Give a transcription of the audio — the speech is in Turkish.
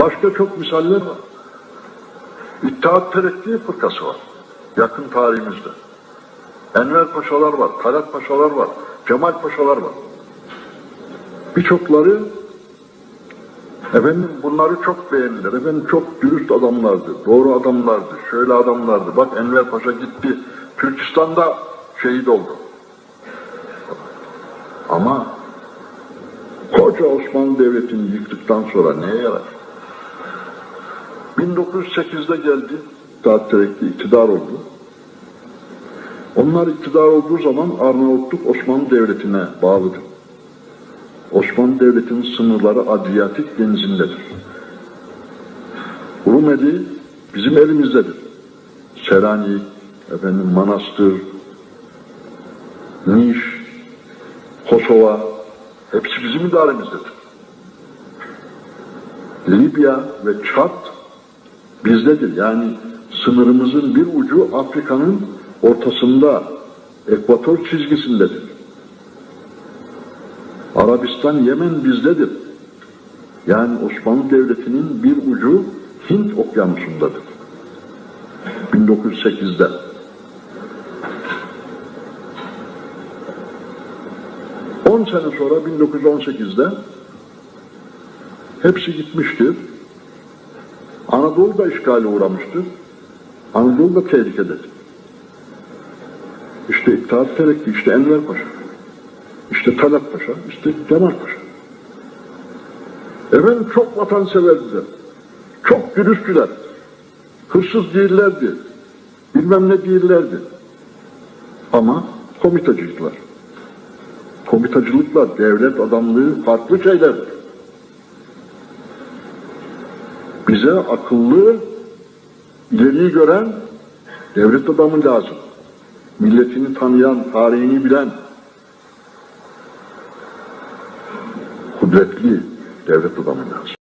Başka çok misaller var. İttihat Terakki Fırkası var. Yakın tarihimizde. Enver Paşalar var, Talat Paşalar var, Cemal Paşalar var. Birçokları efendim bunları çok beğendiler. Efendim çok dürüst adamlardı, doğru adamlardı, şöyle adamlardı. Bak Enver Paşa gitti, Türkistan'da şehit oldu. Ama koca Osmanlı Devleti'ni yıktıktan sonra neye yarar? 1908'de geldi, İttihat Terakki iktidar oldu. Onlar iktidar olduğu zaman Arnavutluk Osmanlı Devleti'ne bağlıdır. Osmanlı Devleti'nin sınırları Adriyatik denizindedir. Rumeli bizim elimizdedir. Selanik, efendim Manastır, Niş, Kosova hepsi bizim idaremizdedir. Libya ve Çat bizdedir. Yani sınırımızın bir ucu Afrika'nın ortasında, ekvator çizgisindedir. Arabistan, Yemen bizdedir. Yani Osmanlı Devleti'nin bir ucu Hint okyanusundadır. 1908'de. On sene sonra 1918'de hepsi gitmiştir. Anadolu da işgale uğramıştır. Anadolu da tehlikededir. İşte İttihat Terakki, işte Enver Paşa, işte Talat Paşa, işte Cemal Paşa. Efendim çok vatanseverdiler. Çok dürüsttüler. Hırsız değillerdi. Bilmem ne değillerdi. Ama komitacıydılar. Komitacılıkla devlet adamlığı farklı şeylerdir. Bize akıllı, ileriyi gören devlet adamı lazım. Milletini tanıyan, tarihini bilen, kudretli devlet adamı lazım.